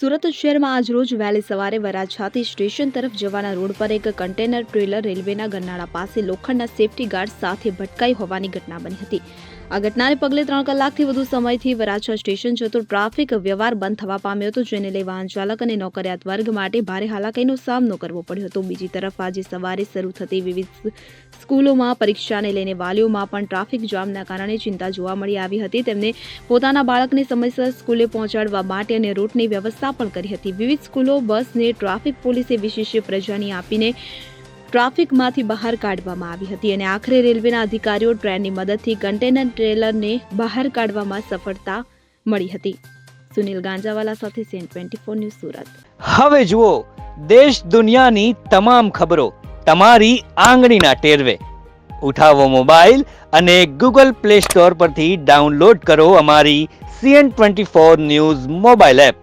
સુરત શહેરમાં આજરોજ વહેલી સવારે વરાછાથી સ્ટેશન તરફ જવાના રોડ પર એક કન્ટેનર ટ્રેલર રેલવેના ગરનાળા પાસે લોખંડના સેફટી ગાર્ડ સાથે ભટકાઈ હોવાની ઘટના બની હતી. આ ઘટનાને પગલે ત્રણ કલાકથી વધુ સમયથી વરાછા સ્ટેશન જતો ટ્રાફિક વ્યવહાર બંધ થવા પામ્યો હતો, જેને લઈ વાહન ચાલક અને નોકરિયાત વર્ગ માટે ભારે હાલાકીનો સામનો કરવો પડ્યો હતો. બીજી તરફ આજે સવારે શરૂ થતી વિવિધ સ્કૂલોમાં પરીક્ષાને લઈને વાલીઓમાં પણ ટ્રાફિક જામના કારણે ચિંતા જોવા મળી આવી હતી. તેમને પોતાના બાળકને સમયસર સ્કૂલે પહોંચાડવા માટે અને રૂટની વ્યવસ્થા પણ કરી હતી. વિવિધ સ્કૂલો, બસને ટ્રાફિક પોલીસે વિશેષ પ્રજાની આપીને ટ્રાફિકમાંથી બહાર કાઢવામાં આવી હતી અને આખરે રેલવેના અધિકારીઓ ટ્રેનની મદદથી કન્ટેનર ટ્રેલરને બહાર કાઢવામાં સફળતા મળી હતી. સુનિલ ગાંજાવાલા સાથે CN twenty four news Surat. હવે જુઓ, દેશ દુનિયાની તમામ ખબરો તમારી આંગળીના ટેરવે. ઉઠાવો મોબાઈલ અને ગૂગલ પ્લે સ્ટોર પરથી ડાઉનલોડ કરો અમારી CN twenty four news mobile app.